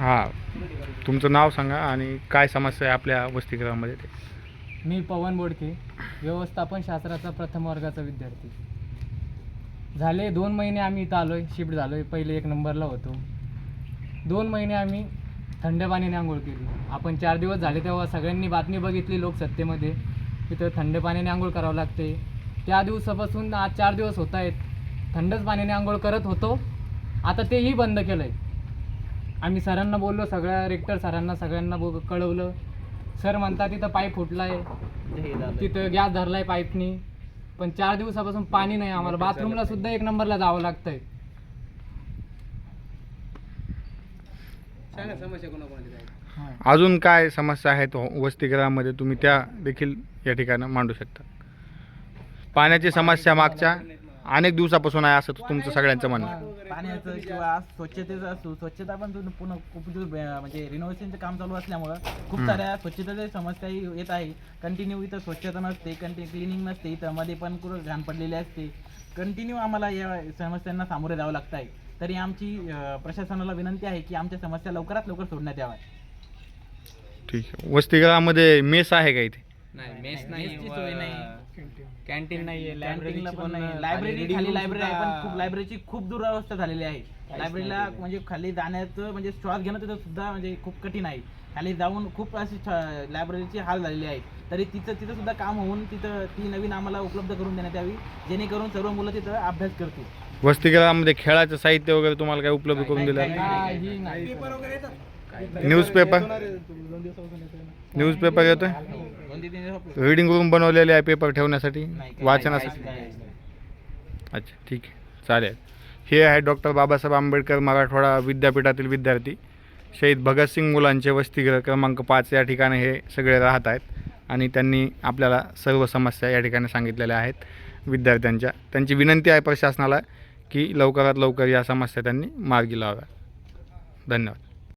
हां तुमचं नाव सांगा आणि काय समस्या आहे आपल्या वसतिगृहामध्ये? ते मी पवन बोडके व्यवस्थापन शास्त्राचा प्रथम वर्गाचा विद्यार्थी. झाले दोन महिने आम्ही इथं आलो आहे शिफ्ट झालो आहे पहिले एक नंबरला होतो. दोन महिने आम्ही थंड पाण्याने आंघोळ केली. आपण चार दिवस झाले तेव्हा सगळ्यांनी बातमी बघितली लोकसत्तेमध्ये तिथं थंड पाण्याने आंघोळ करावं लागते. त्या दिवसापासून आज चार दिवस होत आहेत. थंडच पाण्याने आंघोळ करत होतो. आता तेही बंद केलं आहे आम्ही सरांना बोललो सगळ्या रेक्टर सरांना सगळ्यांना बो कळवलं. सर म्हणतात तिथं पाईप फुटला आहे तिथं गॅस धरला आहे पाईपनी. पण चार दिवसापासून पाणी नाही आम्हाला. बाथरूमला सुद्धा एक नंबरला जावं लागतंय. हा. अजून काय समस्या आहेत हो- वसतिगृहामध्ये? तुम्ही त्या देखील या ठिकाणी मांडू शकता. पाण्याची समस्या मागच्या अनेक दिवसापासून आहे असं तुमचं सगळ्यांचं म्हणणं आहे. पाण्याचं किंवा स्वच्छतेचं असो स्वच्छता पण तुम्ही पुन्हा खूप दिवस बे- म्हणजे रिनोव्हेशनचं काम चालू असल्यामुळं खूप. साऱ्या स्वच्छतेच्या समस्याही येत आहे कंटिन्यू इथं स्वच्छता नसते कंटिन्यू क्लिनिंग नसते इथं मध्ये पण कुठं घाण पडलेली असते कंटिन्यू आम्हाला या समस्यांना सामोरे जावं लागत आहे तरी आमची अं, प्रशासनाला विनंती आहे की आमच्या समस्या लवकरात लवकर सोडण्यात याव्या ठीक आहे वसतिगृहामध्ये मेस आहे का इथे नाही मेस मेसची सोय नाही. कॅन्टीन नाहीये कॅन्टीनला पण नाही. लायब्ररी खाली लायब्ररी आहे पण खूप लायब्ररीची खूप दुरावस्था झालेली आहे. लायब्ररीला म्हणजे खाली जाण्याचं म्हणजे श्वास घेणं तिथं सुद्धा म्हणजे खूप कठीण आहे. खाली जाऊन खूप अशी लायब्ररीची हाल झालेली आहे. तरी तिथं तिथं सुद्धा काम होऊन तिथं ती नवीन आम्हाला उपलब्ध करून देण्यात यावी जेणेकरून सर्व मुलं तिथं अभ्यास करतील. वसतिगृहामध्ये खेळाचं साहित्य वगैरे तुम्हाला काय उपलब्ध करून दिलं? आहे? काही नाही न्यूजपेपर न्यूजपेपर येतोय? रीडिंग रूम बनवलेले आहे पेपर ठेवण्यासाठी? वाचनासाठी. अच्छा ठीक आहे. चालेल. हे आहे डॉक्टर बाबासाहेब आंबेडकर मराठवाडा विद्यापीठातील विद्यार्थी. शहीद भगतसिंग मुलांचे वसतिगृह क्रमांक पाच या ठिकाणी हे सगळे राहत आहेत. आणि त्यांनी आपल्याला सर्व समस्या या ठिकाणी सांगितलेल्या आहेत विद्यार्थ्यांच्या. त्यांची विनंती आहे प्रशासनाला की लवकरात लवकर या समस्या त्यांनी मार्गी लावाव्या. धन्यवाद.